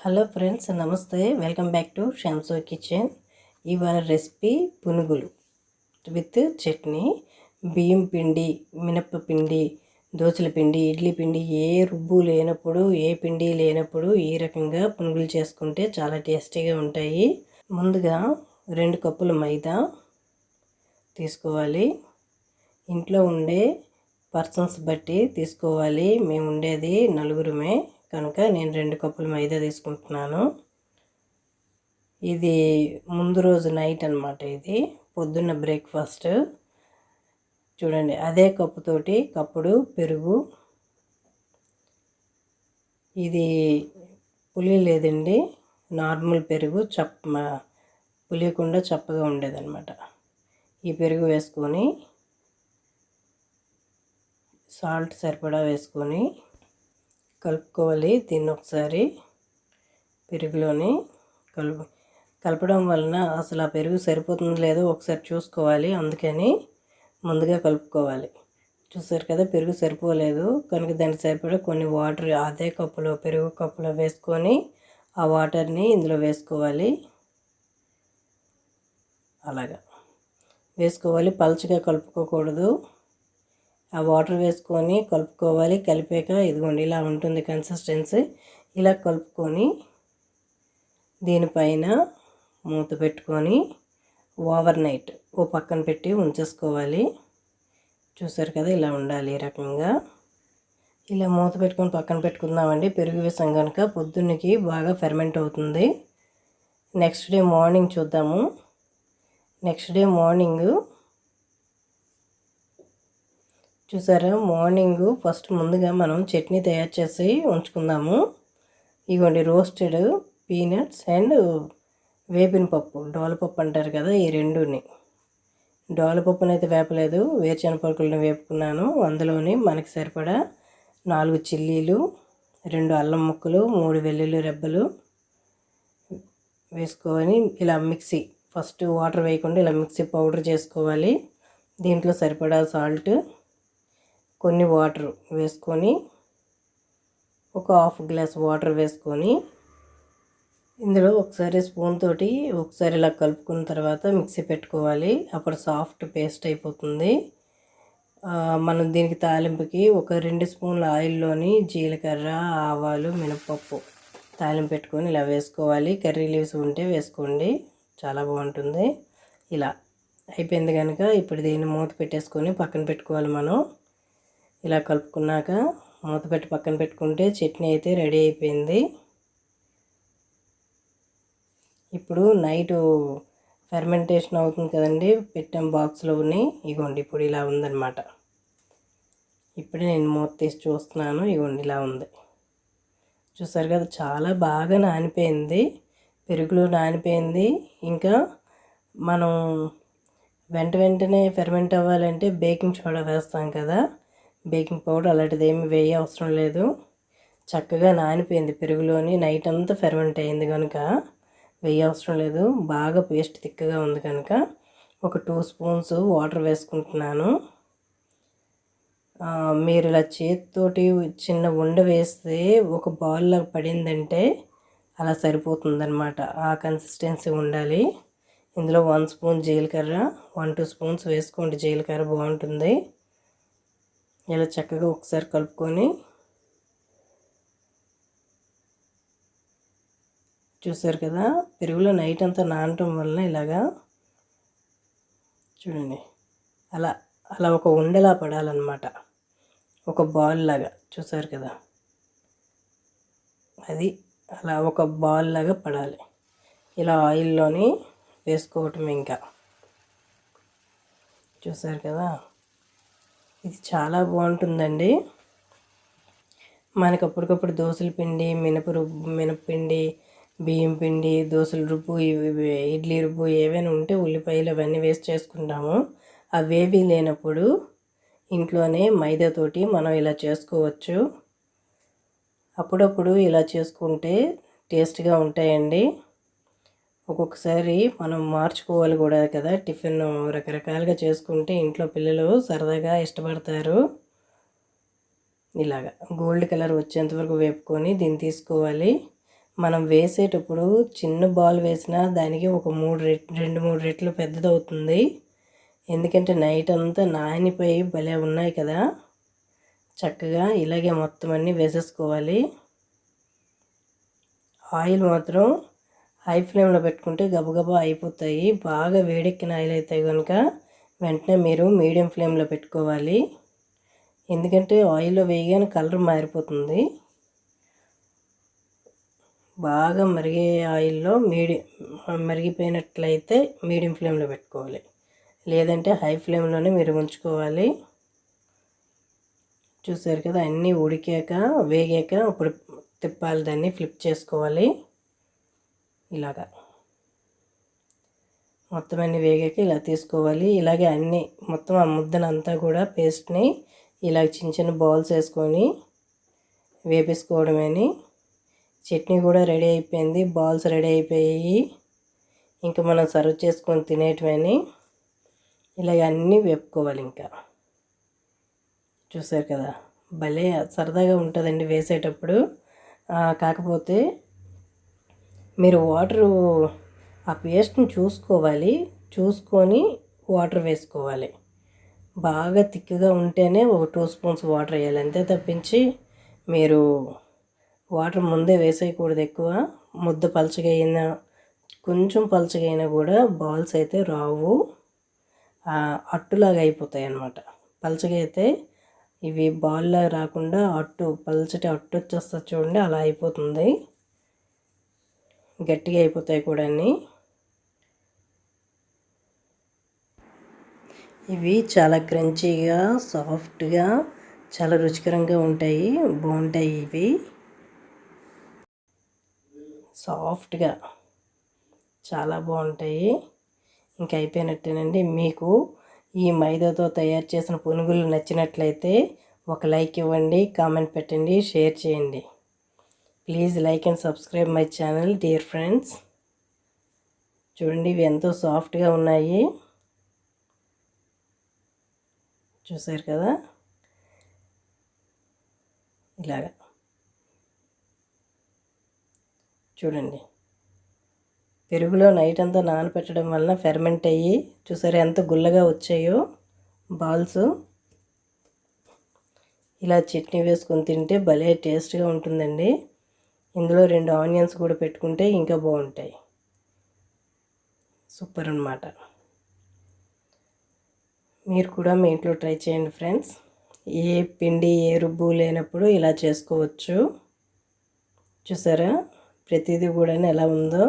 Hello friends నమస్తే. Welcome back to షామ్సో kitchen. ఇవాళ రెసిపీ పునుగులు విత్ చట్నీ. బియ్యం పిండి మినప్ప పిండి దోశల పిండి ఇడ్లీ పిండి ఏ రుబ్బు లేనప్పుడు ఏ పిండి లేనప్పుడు ఈ రకంగా పునుగులు చేసుకుంటే చాలా టేస్టీగా ఉంటాయి. ముందుగా రెండు కప్పుల మైదా తీసుకోవాలి. ఇంట్లో ఉండే పర్సన్స్ బట్టి తీసుకోవాలి. మేము ఉండేది నలుగురమే. కనుక నేను రెండు కప్పులు మైదా తీసుకుంటున్నాను. ఇది ముందు రోజు నైట్ అనమాట ఇది. పొద్దున్న బ్రేక్ఫాస్ట్. చూడండి అదే కప్పుతోటి కప్పుడు పెరుగు. ఇది పులి లేదండి నార్మల్ పెరుగు చప్ప పులియకుండా చప్పగా ఉండేదన్నమాట. ఈ పెరుగు వేసుకొని సాల్ట్ సరిపడా వేసుకొని కలుపుకోవాలి. దీన్ని ఒకసారి పెరుగులోని కలుపు కలపడం వలన అసలు ఆ పెరుగు సరిపోతుందో లేదో ఒకసారి చూసుకోవాలి. అందుకని ముందుగా కలుపుకోవాలి. చూసారు కదా పెరుగు సరిపోలేదు. కనుక దానికి సరిపడా కొన్ని వాటర్ అదే కప్పులో పెరుగు కప్పులో వేసుకొని ఆ వాటర్ని ఇందులో వేసుకోవాలి. అలాగా. వేసుకోవాలి. పలచగా కలుపుకోకూడదు. ఆ వాటర్ వేసుకొని కలుపుకోవాలి. కలిపాక ఇదిగోండి ఇలా ఉంటుంది కన్సిస్టెన్సీ ఇలా కలుపుకొని దీనిపైన మూత పెట్టుకొని ఓవర్ నైట్ ఓ పక్కన పెట్టి ఉంచేసుకోవాలి. చూసారు కదా ఇలా ఉండాలి ఈ రకంగా. ఇలా మూత పెట్టుకొని పక్కన పెట్టుకుందామండి. పెరుగు వేసాం కనుక పొద్దున్నకి బాగా ఫెర్మెంట్ అవుతుంది. నెక్స్ట్ డే మార్నింగ్ చూద్దాము. నెక్స్ట్ డే మార్నింగ్ చూసారా? మార్నింగ్ ఫస్ట్ ముందుగా మనం చట్నీ తయారు చేసి ఉంచుకుందాము. ఇవ్వండి రోస్టెడ్ పీనట్స్ అండ్ వేపిన పప్పు. డోలపప్పు అంటారు కదా ఈ రెండుని. డోలపప్పుని అయితే వేపలేదు. వేరుచెనపరుకులను వేపుకున్నాను. అందులోని మనకి సరిపడా నాలుగు చిల్లీలు రెండు అల్లం ముక్కలు మూడు వెల్లుల్లి రెబ్బలు వేసుకొని ఇలా మిక్సీ ఫస్ట్ వాటర్ వేయకుండా ఇలా మిక్సీ పౌడర్ చేసుకోవాలి. దీంట్లో సరిపడా సాల్ట్ కొన్ని వాటర్ వేసుకొని ఒక హాఫ్ గ్లాస్ వాటర్ వేసుకొని ఇందులో ఒకసారి స్పూన్ తోటి ఒకసారి ఇలా కలుపుకున్న తర్వాత మిక్సీ పెట్టుకోవాలి. అప్పుడు సాఫ్ట్ పేస్ట్ అయిపోతుంది. మనం దీనికి తాలింపుకి ఒక రెండు స్పూన్ల ఆయిల్లోని జీలకర్ర ఆవాలు మినపప్పు తాలింపు పెట్టుకొని ఇలా వేసుకోవాలి. కర్రీ లీవ్స్ ఉంటే వేసుకోండి. చాలా బాగుంటుంది. ఇలా అయిపోయింది కనుక ఇప్పుడు దీన్ని మూత పెట్టేసుకొని పక్కన పెట్టుకోవాలి మనం. ఇలా కలుపుకున్నాక మూత పెట్టి పక్కన పెట్టుకుంటే చట్నీ అయితే రెడీ అయిపోయింది. ఇప్పుడు నైట్ ఫెర్మెంటేషన్ అవుతుంది కదండి పెట్టాం బాక్స్లోని ఇగోండి ఇప్పుడు ఇలా ఉందన్నమాట. ఇప్పుడే నేను మూత తీసి చూస్తున్నాను ఇగోండి ఇలా ఉంది. చూసారు కదా చాలా బాగా నానిపోయింది. పెరుగులో నానిపోయింది. ఇంకా మనం వెంట వెంటనే ఫెర్మెంట్ అవ్వాలంటే బేకింగ్ సోడా వేస్తాం కదా బేకింగ్ పౌడర్ అలాంటిది ఏమి వేయ అవసరం లేదు. చక్కగా నానిపోయింది పెరుగులోని. నైట్ అంతా ఫెర్మెంట్ అయింది కనుక వేయ అవసరం లేదు. బాగా పేస్ట్ తిక్కగా ఉంది కనుక ఒక టూ స్పూన్స్ వాటర్ వేసుకుంటున్నాను. మీరు ఇలా చేతితోటి చిన్న ఉండ వేస్తే ఒక బౌల్లో పడిందంటే అలా సరిపోతుందన్నమాట. ఆ కన్సిస్టెన్సీ ఉండాలి. ఇందులో వన్ స్పూన్ జీలకర్ర వన్ టూ స్పూన్స్ వేసుకోండి. జీలకర్ర బాగుంటుంది. ఇలా చక్కగా ఒకసారి కలుపుకొని చూసారు కదా పెరుగులో నైట్ అంతా నానటం వలన ఇలాగా చూడండి అలా అలా ఒక ఉండలా పడాలన్నమాట. ఒక బాల్ లాగా చూసారు కదా. అది అలా ఒక బాల్ లాగా పడాలి. ఇలా ఆయిల్లోని వేసుకోవటం ఇంకా. చూసారు కదా. ఇది చాలా బాగుంటుందండి. మనకు అప్పటికప్పుడు దోశల పిండి మినప రుబ్బు మినపిండి బియ్యం పిండి దోశల రుబ్బు ఇడ్లీ రుబ్బు ఏవైనా ఉంటే ఉల్లిపాయలు అవన్నీ వేస్ట్ చేసుకుంటాము. అవేవి లేనప్పుడు ఇంట్లోనే మైదాతోటి మనం ఇలా చేసుకోవచ్చు. అప్పుడప్పుడు ఇలా చేసుకుంటే టేస్ట్గా ఉంటాయండి. ఒక్కొక్కసారి మనం మార్చుకోవాలి కూడా కదా. టిఫిన్ రకరకాలుగా చేసుకుంటే ఇంట్లో పిల్లలు సరదాగా ఇష్టపడతారు. ఇలాగా గోల్డ్ కలర్ వచ్చేంత వరకు వేపుకొని దీన్ని తీసుకోవాలి. మనం వేసేటప్పుడు చిన్న బాల్ వేసినా దానికి ఒక మూడు రెట్ రెండు మూడు రెట్లు పెద్దదవుతుంది. ఎందుకంటే నైట్ అంతా నానిపోయి భలే ఉన్నాయి కదా. చక్కగా ఇలాగే మొత్తం అన్నీ వేసేసుకోవాలి. ఆయిల్ మాత్రం హై ఫ్లేమ్లో పెట్టుకుంటే గబగబా అయిపోతాయి. బాగా వేడెక్కిన ఆయిల్ అయితే కనుక వెంటనే మీరు మీడియం ఫ్లేమ్లో పెట్టుకోవాలి. ఎందుకంటే ఆయిల్లో వేయగానే కలర్ మారిపోతుంది. బాగా మరిగే ఆయిల్లో మీడియం మరిగిపోయినట్లయితే మీడియం ఫ్లేమ్లో పెట్టుకోవాలి. లేదంటే హై ఫ్లేమ్లోనే మీరు ఉంచుకోవాలి. చూసారు కదా అన్నీ ఉడికాక వేగాక ఇప్పుడు తిప్పాలి దాన్ని ఫ్లిప్ చేసుకోవాలి. ఇలాగా. మొత్తం అన్నీ వేగాక ఇలా తీసుకోవాలి. ఇలాగే అన్నీ మొత్తం ఆ ముద్దనంతా కూడా పేస్ట్ని ఇలా చిన్న చిన్న బాల్స్ వేసుకొని వేపేసుకోవడమేని. చట్నీ కూడా రెడీ అయిపోయింది. బాల్స్ రెడీ అయిపోయాయి. ఇంకా మనం సర్వ్ చేసుకొని తినేటివని. ఇలాగ అన్నీ వేపుకోవాలి ఇంకా. చూసారు కదా? భలే సరదాగా ఉంటుందండి వేసేటప్పుడు. కాకపోతే మీరు వాటరు ఆ పేస్ట్ని చూసుకోవాలి. చూసుకొని వాటర్ వేసుకోవాలి. బాగా తిక్కుగా ఉంటేనే ఒక టూ స్పూన్స్ వాటర్ వేయాలి. అంతే తప్పించి మీరు వాటర్ ముందే వేసేయకూడదు ఎక్కువ. ముద్ద పలచగా అయినా కొంచెం పలచగా అయినా కూడా బాల్స్ అయితే రావు. అట్టులాగా అయిపోతాయి అన్నమాట. పలచగా అయితే ఇవి బాల్లా రాకుండా అట్టు పలచటి అట్టు వచ్చేస్తుంది చూడండి అలా అయిపోతుంది. గట్టిగా అయిపోతాయి కూడా ఇవి చాలా క్రంచీగా సాఫ్ట్గా చాలా రుచికరంగా ఉంటాయి. బాగుంటాయి ఇవి. సాఫ్ట్గా చాలా బాగుంటాయి. ఇంకా అయిపోయినట్టేనండి. మీకు ఈ మైదాతో తయారు చేసిన పునుగులు నచ్చినట్లయితే ఒక లైక్ ఇవ్వండి కామెంట్ పెట్టండి షేర్ చేయండి. Please like and subscribe my channel dear friends. చూడండి ఇవి ఎంతో సాఫ్ట్గా ఉన్నాయి. చూసారు కదా? ఇలాగా. చూడండి. పెరుగులో నైట్ అంతా నానపెట్టడం వలన ఫెర్మెంట్ అయ్యి చూసారు ఎంత గుల్లగా వచ్చాయో? బాల్స్. ఇలా చట్నీ వేసుకొని తింటే భలే టేస్ట్గా ఉంటుందండి. ఇందులో రెండు ఆనియన్స్ కూడా పెట్టుకుంటే ఇంకా బాగుంటాయి. సూపర్ అనమాట మీరు కూడా మీ ఇంట్లో ట్రై చేయండి ఫ్రెండ్స్. ఏ పిండి ఏ రుబ్బు లేనప్పుడు ఇలా చేసుకోవచ్చు. చూసారా? ప్రతిదీ కూడా ఎలా ఉందో.